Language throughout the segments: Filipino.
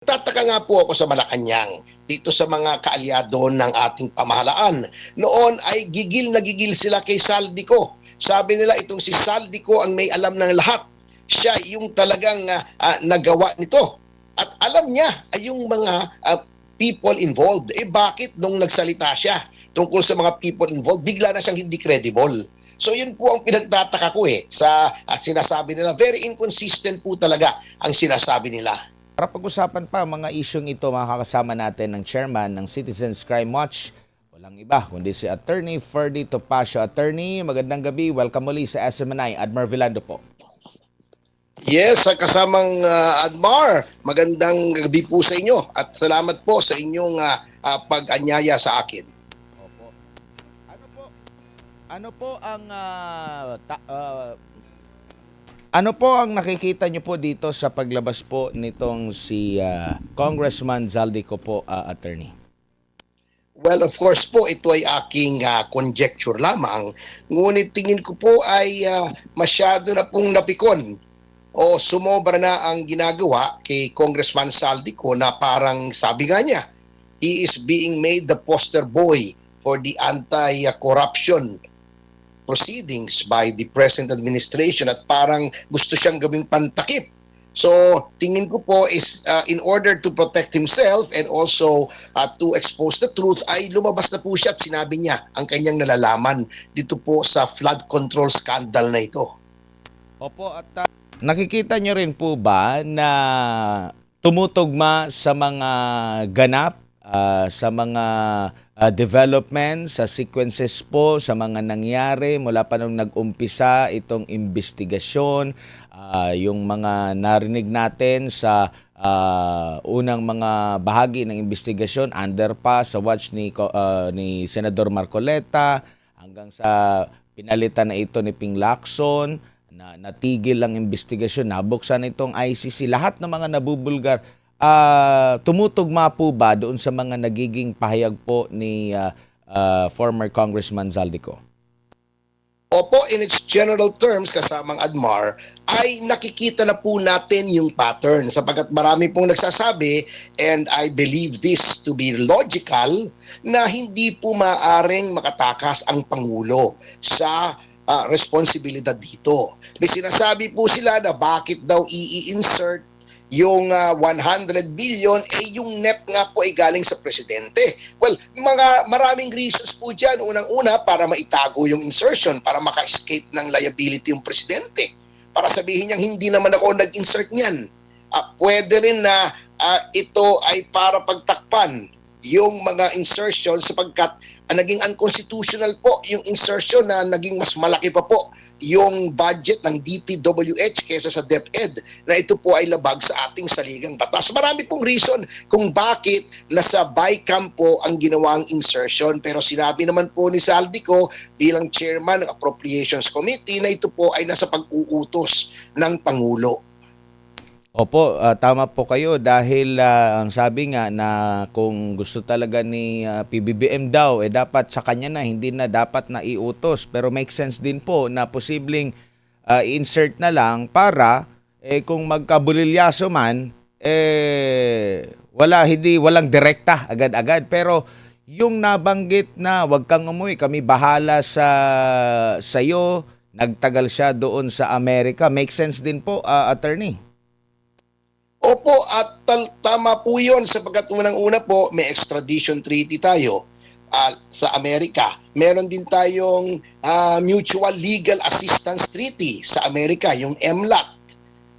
Tataka nga po ako sa Malacanang dito sa mga kaalyado ng ating pamahalaan. Noon ay gigil na gigil sila kay Saldico. Sabi nila itong si Saldico ang may alam ng lahat. Siya yung talagang ah, ah, nagawa nito. At alam niya ay yung mga ah, people involved. Eh bakit nung nagsalita siya tungkol sa mga people involved, bigla na siyang hindi credible. So yun po ang pinagtataka ko eh sa ah, sinasabi nila. Very inconsistent po talaga ang sinasabi nila. Para pag-usapan pa mga isyong ito, makakasama natin ng chairman ng Citizens Crime Watch. Walang iba, kundi si Attorney Ferdy Topacio. Attorney, magandang gabi. Welcome muli sa SMNI. Admar Villando po. Yes, sa kasamang ah, Admar, magandang gabi po sa inyo at salamat po sa inyong ah, ah, pag-anyaya sa akin. Opo. Ano po? Ano po ang ah, ta- ah, ano po ang nakikita niyo po dito sa paglabas po nitong si ah, Congressman Zaldico po, ah, attorney? Well, of course po, ito ay aking ah, conjecture lamang. Ngunit tingin ko po ay ah, masyado na pong napikon o sumobra na ang ginagawa kay Congressman Saldico na parang sabi nga niya, he is being made the poster boy for the anti-corruption proceedings by the present administration at parang gusto siyang gawing pantakip. So, tingin ko po is uh, in order to protect himself and also uh, to expose the truth ay lumabas na po siya at sinabi niya ang kanyang nalalaman dito po sa flood control scandal na ito. Opo, at ah, nakikita niyo rin po ba na tumutugma sa mga ganap, ah, sa mga ah, developments, sa sequences po, sa mga nangyari mula pa nung nag-umpisa itong investigasyon, ah, yung mga narinig natin sa ah, unang mga bahagi ng investigasyon, underpass, sa watch ni, ah, ni Senador Marcoleta, hanggang sa pinalitan na ito ni Ping Lacson, na natigil ang investigasyon, nabuksan itong ICC, lahat ng mga nabubulgar, ah, tumutugma po ba doon sa mga nagiging pahayag po ni ah, ah, former Congressman Zaldico? Opo, in its general terms, kasamang Admar, ay nakikita na po natin yung pattern sapagkat marami pong nagsasabi and I believe this to be logical na hindi po maaring makatakas ang Pangulo sa ah, responsibilidad dito. May sinasabi po sila na bakit daw i-insert yung ah, 100 billion eh yung NEP nga po ay galing sa presidente. Well, mga maraming reasons po diyan. Unang-una para maitago yung insertion, para maka-escape ng liability yung presidente. Para sabihin niya hindi naman ako nag-insert niyan. Ah, pwede rin na ah, ito ay para pagtakpan yung mga insertion sapagkat ah, naging unconstitutional po yung insertion na naging mas malaki pa po yung budget ng DPWH kaysa sa DepEd na ito po ay labag sa ating saligang batas. Marami pong reason kung bakit nasa BICAM po ang ginawang insertion pero sinabi naman po ni Saldico bilang chairman ng Appropriations Committee na ito po ay nasa pag-uutos ng Pangulo. Opo, ah, tama po kayo dahil ah, ang sabi nga na kung gusto talaga ni ah, PBBM daw, eh dapat sa kanya na, hindi na dapat na iutos. Pero make sense din po na posibleng ah, i-insert na lang para eh, kung magkabulilyaso man, eh, wala, hindi, walang direkta agad-agad. Pero yung nabanggit na wag kang umuwi, kami bahala sa sa'yo, nagtagal siya doon sa Amerika. Make sense din po, ah, attorney. Opo, at tama po yun sapagkat unang-una po may extradition treaty tayo ah, sa Amerika. Meron din tayong ah, Mutual Legal Assistance Treaty sa Amerika, yung MLAT.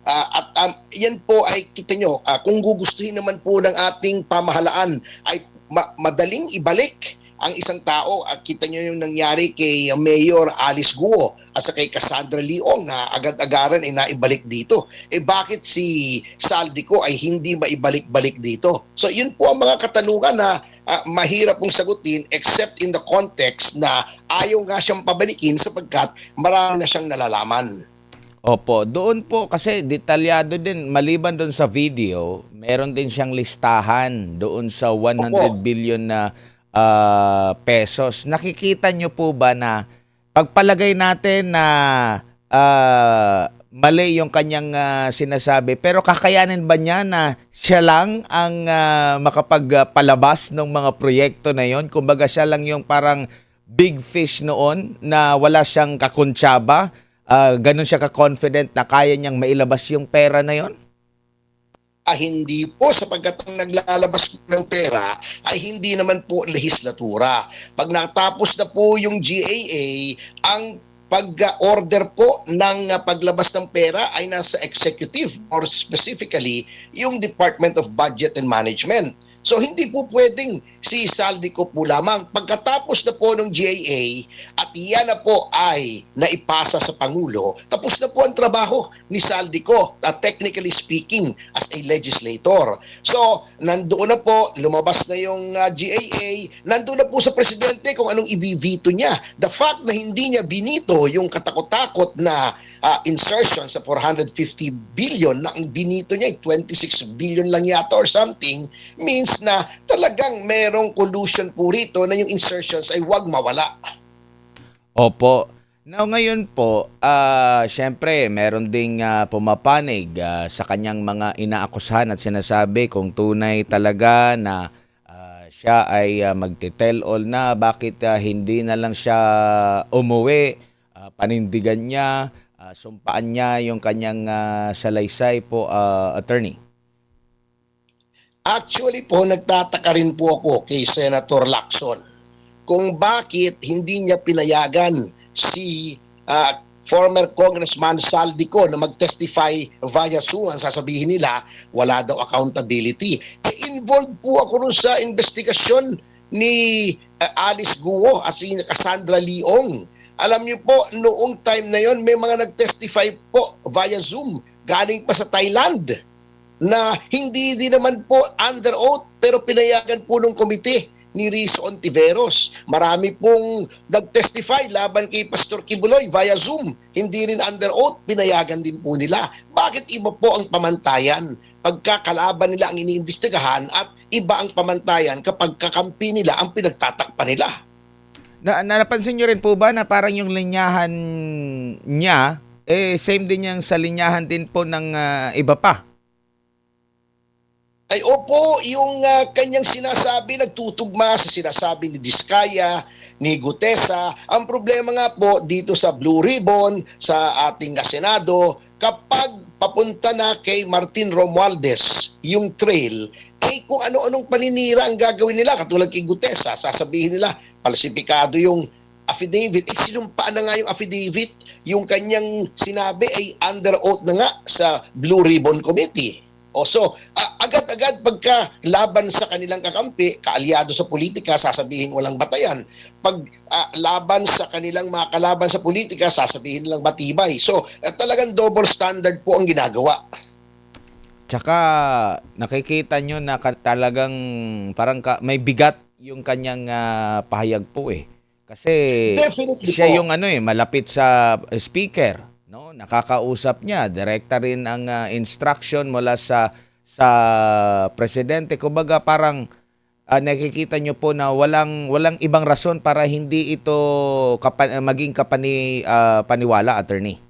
Ah, at um, yan po ay kita nyo, ah, kung gugustuhin naman po ng ating pamahalaan ay ma- madaling ibalik ang isang tao. At kita nyo yung nangyari kay Mayor Alice Guo at sa kay Cassandra Leong na agad-agaran ay naibalik dito. Eh bakit si Saldico ay hindi maibalik-balik dito? So yun po ang mga katanungan na ah, mahirap pong sagutin except in the context na ayaw nga siyang pabalikin sapagkat marami na siyang nalalaman. Opo, doon po kasi detalyado din maliban doon sa video, meron din siyang listahan doon sa 100 Opo. billion na ah, pesos. Nakikita nyo po ba na pagpalagay natin na ah, mali yung kanyang ah, sinasabi. Pero kakayanin ba niya na siya lang ang ah, makapagpalabas ng mga proyekto na yon? Kumbaga siya lang yung parang big fish noon na wala siyang kakuntsaba. Ah, ganun siya ka-confident na kaya niyang mailabas yung pera na yon? Ah, hindi po sapagkat ang naglalabas ng pera ay hindi naman po lehislatura. Pag natapos na po yung GAA, ang pag-order po ng paglabas ng pera ay nasa executive or specifically yung Department of Budget and Management. So hindi po pwedeng si Saldico po lamang. Pagkatapos na po ng GAA at iyan na po ay naipasa sa Pangulo, tapos na po ang trabaho ni Saldico, uh, technically speaking, as a legislator. So, nandoon na po, lumabas na yung uh, GAA, nandoon na po sa Presidente kung anong ibivito niya. The fact na hindi niya binito yung katakot-takot na uh, insertion sa 450 billion na ang binito niya ay 26 billion lang yata or something means na talagang merong collusion po rito na yung insertions ay wag mawala. Opo. Now ngayon po, ah syempre meron ding ah, pumapanig ah, sa kanyang mga inaakusahan at sinasabi kung tunay talaga na ah, siya ay ah, magte-tell all na bakit ah, hindi na lang siya umuwi, ah, panindigan niya, ah, sumpaan niya yung kanyang ah, salaysay po ah, attorney. Actually po, nagtataka rin po ako kay Senator Lacson kung bakit hindi niya pinayagan si ah, former Congressman Saldico na mag-testify via Zoom. Ang sasabihin nila, wala daw accountability. Eh, involved po ako rin sa investigasyon ni ah, Alice Guo as in Cassandra Leong. Alam niyo po, noong time na yon may mga nag-testify po via Zoom galing pa sa Thailand na hindi din naman po under oath pero pinayagan po ng komite ni Rizzo Ontiveros. Marami pong nag-testify laban kay Pastor Kibuloy via Zoom. Hindi rin under oath, pinayagan din po nila. Bakit iba po ang pamantayan? Pagkakalaban nila ang iniimbestigahan at iba ang pamantayan kapag kakampi nila ang pinagtatakpan nila. Na, na- napansin niyo rin po ba na parang yung linyahan niya, eh same din yung sa linyahan din po ng ah, iba pa? Ay opo, yung ah, kanyang sinasabi nagtutugma sa sinasabi ni Diskaya, ni Gutesa. Ang problema nga po dito sa Blue Ribbon, sa ating Senado, kapag papunta na kay Martin Romualdez yung trail, eh kung ano-anong paninira ang gagawin nila, katulad kay Gutesa, sasabihin nila, falsifikado yung affidavit. Eh, sinumpaan na nga yung affidavit. Yung kanyang sinabi ay under oath na nga sa Blue Ribbon Committee. O so, agad-agad pagka laban sa kanilang kakampi, kaalyado sa politika, sasabihin walang batayan. Pag ah, laban sa kanilang mga kalaban sa politika, sasabihin nilang matibay. So, ah, talagang double standard po ang ginagawa. Tsaka nakikita nyo na talagang parang ka- may bigat yung kanyang ah, pahayag po eh. Kasi Definitely siya po. yung ano eh, malapit sa speaker, no? Nakakausap niya, direkta rin ang ah, instruction mula sa sa presidente. Kumbaga parang ah, nakikita nyo po na walang walang ibang rason para hindi ito kapa- maging kapani ah, paniwala attorney.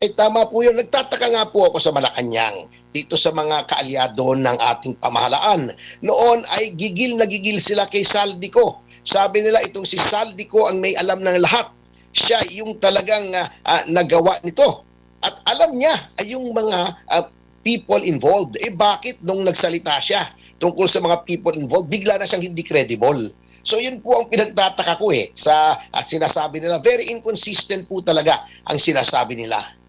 Eh tama po yun. Nagtataka nga po ako sa Malacanang dito sa mga kaalyado ng ating pamahalaan. Noon ay gigil na gigil sila kay Saldico. Sabi nila itong si Saldico ang may alam ng lahat. Siya yung talagang ah, ah, nagawa nito. At alam niya ay yung mga ah, people involved. Eh bakit nung nagsalita siya tungkol sa mga people involved, bigla na siyang hindi credible. So yun po ang pinagtataka ko eh sa ah, sinasabi nila. Very inconsistent po talaga ang sinasabi nila.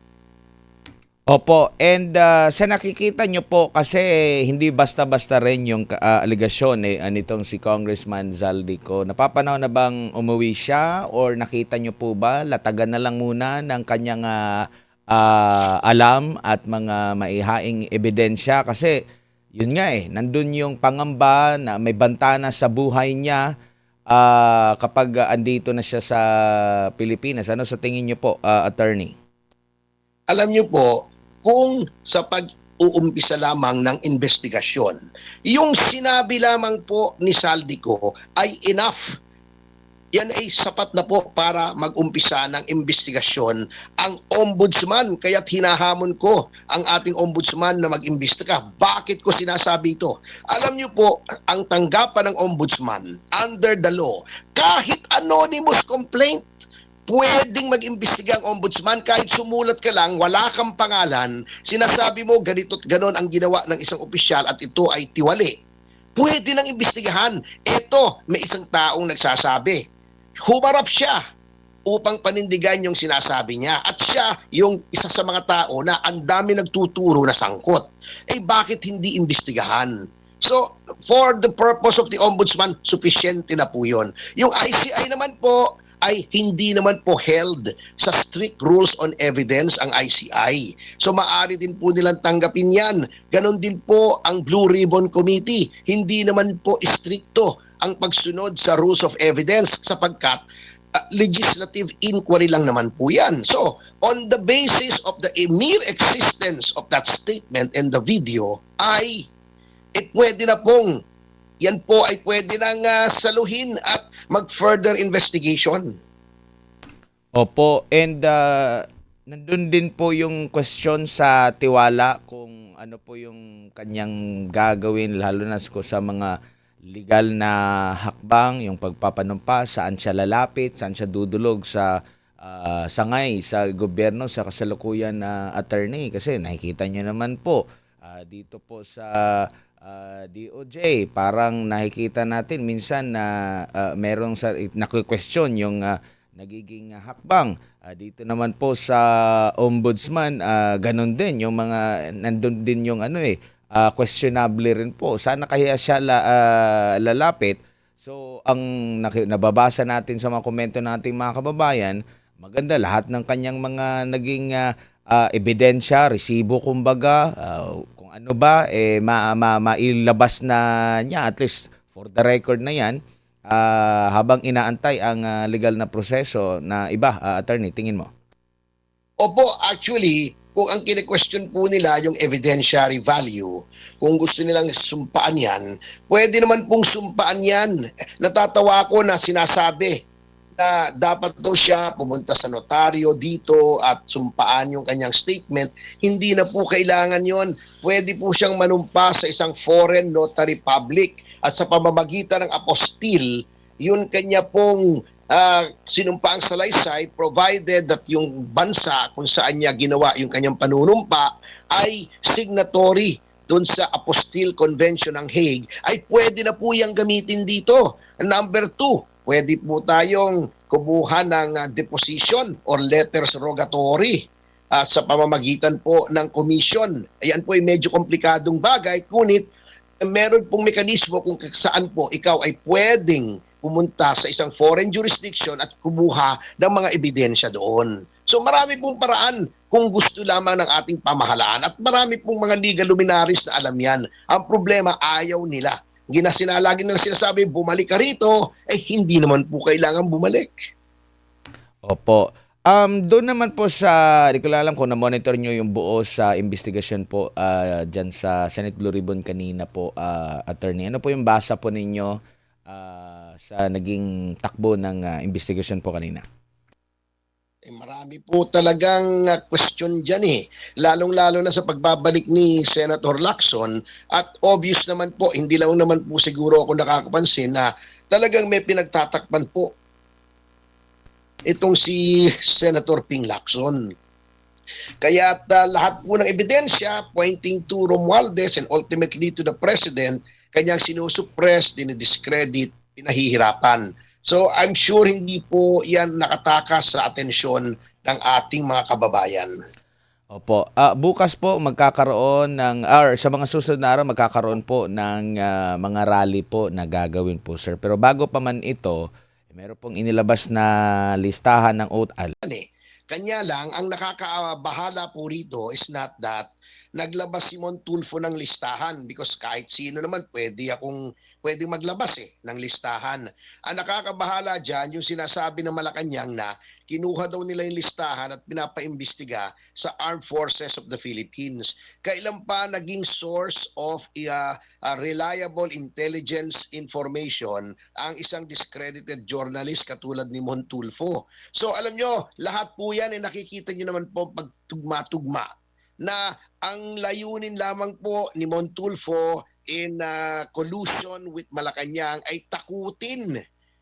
Opo, and uh, sa nakikita nyo po kasi hindi basta-basta rin yung uh, aligasyon eh, nitong si Congressman Zaldico. Napapanaw na bang umuwi siya or nakita nyo po ba latagan na lang muna ng kanyang ah, ah, alam at mga maihaing ebidensya kasi yun nga eh, nandun yung pangamba na may bantana sa buhay niya ah, kapag ah, andito na siya sa Pilipinas. Ano sa tingin nyo po, ah, attorney? alam niyo po, kung sa pag-uumpisa lamang ng investigasyon, yung sinabi lamang po ni Saldico ay enough yan ay sapat na po para mag-umpisa ng investigasyon ang ombudsman. Kaya't hinahamon ko ang ating ombudsman na mag-imbestiga. Bakit ko sinasabi ito? Alam niyo po, ang tanggapan ng ombudsman under the law, kahit anonymous complaint, pwedeng mag-imbestiga ang ombudsman kahit sumulat ka lang, wala kang pangalan, sinasabi mo ganito't ganon ang ginawa ng isang opisyal at ito ay tiwali. Pwede nang imbestigahan. Ito, may isang taong nagsasabi. Humarap siya upang panindigan yung sinasabi niya. At siya yung isa sa mga tao na ang dami nagtuturo na sangkot. Eh bakit hindi imbestigahan? So, for the purpose of the ombudsman, sufficiente na po yun. Yung ICI naman po, ay hindi naman po held sa strict rules on evidence ang ICI. So maaari din po nilang tanggapin yan. Ganon din po ang Blue Ribbon Committee. Hindi naman po istrikto ang pagsunod sa rules of evidence sapagkat uh, legislative inquiry lang naman po yan. So, on the basis of the mere existence of that statement and the video ay it pwede na pong yan po ay pwede nang ah, saluhin at mag-further investigation. Opo, and uh, nandun din po yung question sa tiwala kung ano po yung kanyang gagawin lalo na sa mga legal na hakbang, yung pagpapanumpa, saan siya lalapit, saan siya dudulog sa ah, sangay sa gobyerno sa kasalukuyan na attorney kasi nakikita niyo naman po ah, dito po sa ah, DOJ parang nakikita natin minsan na ah, merong sa naki-question yung ah, nagiging hakbang. Ah, dito naman po sa ombudsman ah, ganun din yung mga nandun din yung ano eh ah, questionable rin po. Sana kaya siya la- ah, lalapit. So ang nababasa natin sa mga komento nating mga kababayan maganda lahat ng kanyang mga naging ah, ah, ebidensya resibo kumbaga ah, ano ba eh ma, ma, mailabas na niya at least for the record na yan ah, habang inaantay ang ah, legal na proseso na iba ah, attorney tingin mo Opo, actually, kung ang kine-question po nila yung evidentiary value, kung gusto nilang sumpaan yan, pwede naman pong sumpaan yan. Natatawa ako na sinasabi na dapat daw siya pumunta sa notaryo dito at sumpaan yung kanyang statement. Hindi na po kailangan yon. Pwede po siyang manumpa sa isang foreign notary public at sa pamamagitan ng apostil, yun kanya pong ah, sinumpa ang salaysay provided that yung bansa kung saan niya ginawa yung kanyang panunumpa ay signatory doon sa Apostille Convention ng Hague ay pwede na po yung gamitin dito. Number two, pwede po tayong kumuha ng ah, deposition or letters rogatory ah, sa pamamagitan po ng commission. Ayan po ay medyo komplikadong bagay, kunit meron pong mekanismo kung saan po ikaw ay pwedeng pumunta sa isang foreign jurisdiction at kumuha ng mga ebidensya doon. So marami pong paraan kung gusto lamang ng ating pamahalaan at marami pong mga legal luminaries na alam yan. Ang problema, ayaw nila. Ginasinalagi nila sinasabi, bumalik ka rito, eh hindi naman po kailangan bumalik. Opo. Um, doon naman po sa, di ko alam kung na-monitor nyo yung buo sa investigation po ah, dyan sa Senate Blue Ribbon kanina po, ah, attorney. Ano po yung basa po ninyo ah, sa naging takbo ng ah, investigation po kanina? Eh, marami po talagang uh, question dyan eh. Lalong-lalo na sa pagbabalik ni Senator Lacson at obvious naman po, hindi lang naman po siguro ako nakakapansin na talagang may pinagtatakpan po itong si Senator Ping Lacson. Kaya lahat po ng ebidensya pointing to Romualdez and ultimately to the President, kanyang sinusuppress, dinidiscredit, pinahihirapan. So I'm sure hindi po yan nakatakas sa atensyon ng ating mga kababayan. Opo. Ah, bukas po magkakaroon ng or sa mga susunod na araw magkakaroon po ng ah, mga rally po na gagawin po sir. Pero bago pa man ito, meron pong inilabas na listahan ng al. Yan eh. Kanya lang, ang nakakabahala po rito is not that naglabas si Montulfo ng listahan because kahit sino naman pwede akong pwede maglabas eh ng listahan. Ang nakakabahala dyan, yung sinasabi ng Malacanang na kinuha daw nila yung listahan at pinapaimbestiga sa Armed Forces of the Philippines. Kailan pa naging source of uh, uh, reliable intelligence information ang isang discredited journalist katulad ni Montulfo. So alam nyo, lahat po yan ay nakikita nyo naman po pagtugma-tugma na ang layunin lamang po ni Montulfo in uh, collusion with Malacanang ay takutin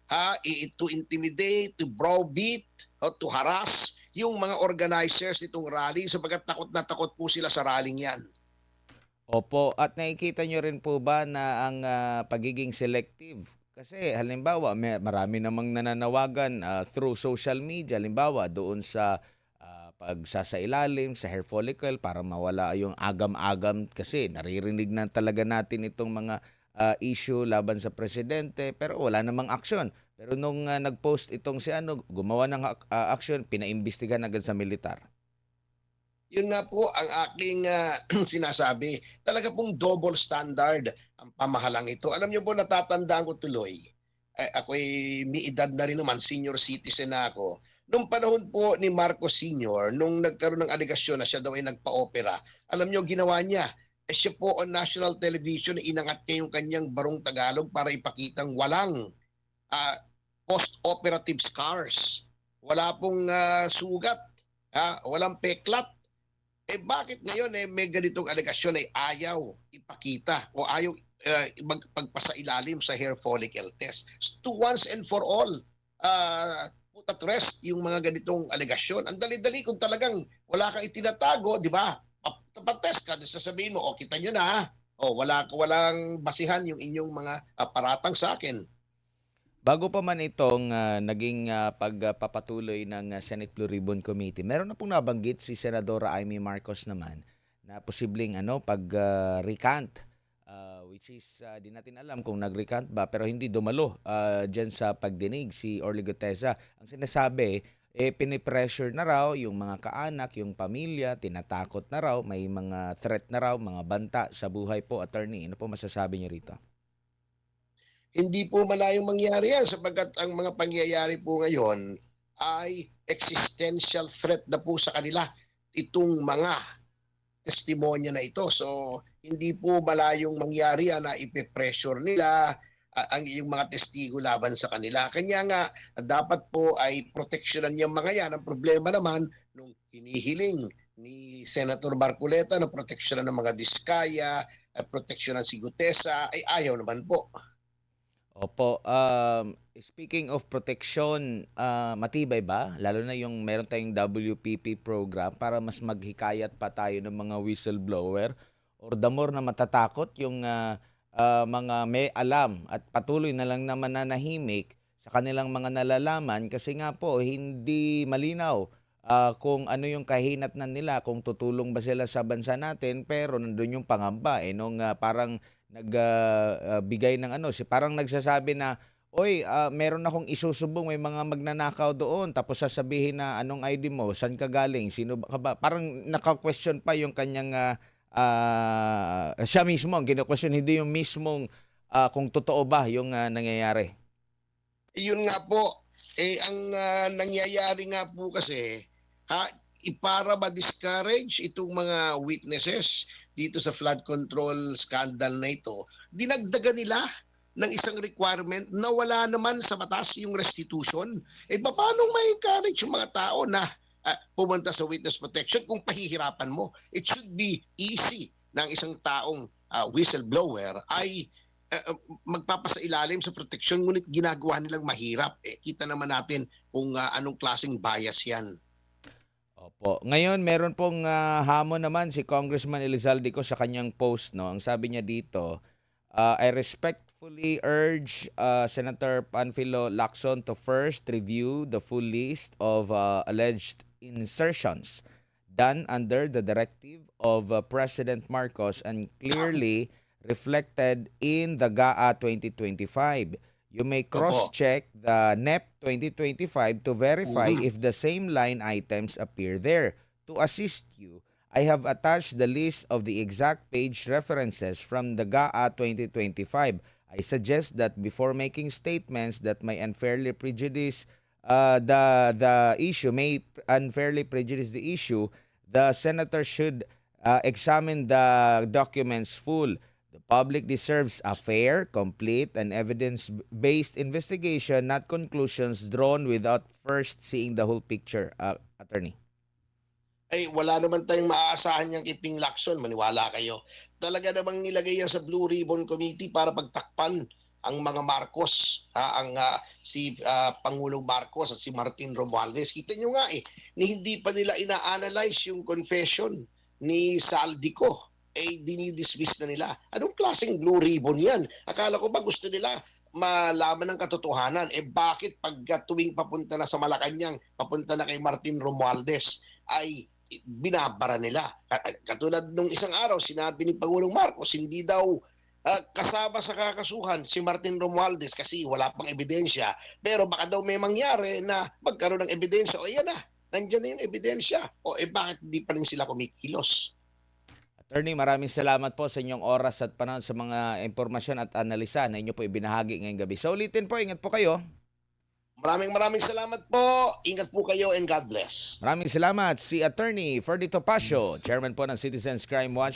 ha to intimidate to browbeat o to harass yung mga organizers nitong rally sapagkat takot na takot po sila sa rallying yan. Opo, at nakikita nyo rin po ba na ang ah, pagiging selective? Kasi halimbawa, may, marami namang nananawagan ah, through social media, halimbawa doon sa ah, pagsasailalim, sa hair follicle para mawala yung agam-agam kasi naririnig na talaga natin itong mga ah, issue laban sa presidente pero wala namang aksyon. Pero nung ah, nag-post itong si ano, gumawa ng ak- ah, aksyon, pinaimbestigahan agad sa militar. Yun nga po ang aking ah, sinasabi. Talaga pong double standard ang pamahalang ito. Alam niyo po, natatandaan ko tuloy. Eh, ako'y may edad na rin naman, senior citizen na ako. Nung panahon po ni Marcos Sr., nung nagkaroon ng aligasyon na siya daw ay nagpa-opera, alam niyo, ginawa niya. Eh, siya po on national television, inangat niya yung kanyang barong Tagalog para ipakitang walang ah, post-operative scars. Wala pong ah, sugat. Ha? Walang peklat. Eh bakit ngayon eh may ganitong alegasyon ay ayaw ipakita o ayaw uh, magpagpasailalim sa hair follicle test. To once and for all, uh, put at rest yung mga ganitong alegasyon. Ang dali-dali kung talagang wala kang itinatago, di ba? Tapatest ka, sasabihin mo, o kita nyo na, o wala, walang basihan yung inyong mga uh, paratang sa akin. Bago pa man itong ah, naging ah, pagpapatuloy ng ah, Senate Blue Ribbon Committee, meron na pong nabanggit si Senadora Amy Marcos naman na posibleng ano pag-recant ah, which is ah, di natin alam kung nag-recant ba pero hindi dumalo uh, diyan sa pagdinig si Orly Gutesa. Ang sinasabi eh pinipressure na raw yung mga kaanak, yung pamilya, tinatakot na raw, may mga threat na raw, mga banta sa buhay po, attorney. Ano po masasabi niyo rito? hindi po malayong mangyari yan sapagkat ang mga pangyayari po ngayon ay existential threat na po sa kanila itong mga testimonya na ito. So, hindi po malayong mangyari yan na ipipressure nila ang yung mga testigo laban sa kanila. Kanya nga, dapat po ay proteksyonan yung mga yan. Ang problema naman, nung hinihiling ni Senator Barculeta na proteksyonan ng mga diskaya, at proteksyonan si Gutesa, ay ayaw naman po. Opo, um, speaking of protection, ah, matibay ba? Lalo na yung meron tayong WPP program para mas maghikayat pa tayo ng mga whistleblower or the more na matatakot yung ah, ah, mga may alam at patuloy na lang naman nanahimik sa kanilang mga nalalaman kasi nga po hindi malinaw ah, kung ano yung kahinatnan nila, kung tutulong ba sila sa bansa natin pero nandun yung pangamba eh nung ah, parang nagbigay ng ano, si parang nagsasabi na, Oy, ah, meron akong isusubong, may mga magnanakaw doon. Tapos sasabihin na anong ID mo, saan ka galing, sino ka ba? Parang naka-question pa yung kanyang ah, ah, siya mismo ang kino-question, hindi yung mismong ah, kung totoo ba yung ah, nangyayari. Yun nga po, eh ang ah, nangyayari nga po kasi, ha, ipara ba discourage itong mga witnesses dito sa flood control scandal na ito, dinagdagan nila ng isang requirement na wala naman sa batas yung restitution. Eh paano ma-encourage yung mga tao na ah, pumunta sa witness protection kung pahihirapan mo? It should be easy ng isang taong ah, whistleblower ay uh, magpapasailalim sa protection ngunit ginagawa nilang mahirap. Eh, kita naman natin kung ah, anong klaseng bias yan. Opo. Ngayon, meron pong ah, hamon naman si Congressman Elizalde ko sa kanyang post. No? Ang sabi niya dito, ah, I respectfully urge ah, Senator Panfilo Lacson to first review the full list of ah, alleged insertions done under the directive of ah, President Marcos and clearly reflected in the GAA 2025. You may cross-check the NEP 2025 to verify if the same line items appear there. To assist you, I have attached the list of the exact page references from the GAA 2025. I suggest that before making statements that may unfairly prejudice uh, the the issue may unfairly prejudice the issue, the senator should uh, examine the documents full. The public deserves a fair, complete, and evidence-based investigation, not conclusions drawn without first seeing the whole picture, uh, attorney. ay wala naman tayong maaasahan niyang kiping Lacson, maniwala kayo. Talaga namang nilagay yan sa Blue Ribbon Committee para pagtakpan ang mga Marcos, ha, ang ah, si ah, Pangulong Marcos at si Martin Romualdez. Kita nyo nga eh, ni hindi pa nila ina-analyze yung confession ni Saldico. Eh, dinidismiss na nila. Anong klaseng Blue Ribbon yan? Akala ko ba gusto nila malaman ng katotohanan. Eh bakit pag tuwing papunta na sa Malacanang, papunta na kay Martin Romualdez, ay binabara nila. Ka- Katulad nung isang araw, sinabi ni Pangulong Marcos, hindi daw ah, kasama sa kakasuhan si Martin Romualdez kasi wala pang ebidensya. Pero baka daw may mangyari na magkaroon ng ebidensya. O yan na, nandyan na yung ebidensya. O eh bakit hindi pa rin sila kumikilos? Attorney, maraming salamat po sa inyong oras at panahon sa mga impormasyon at analisa na inyo po ibinahagi ngayong gabi. Sa ulitin po, ingat po kayo. Maraming maraming salamat po. Ingat po kayo and God bless. Maraming salamat si Attorney Ferdy Topacio, Chairman po ng Citizens Crime Watch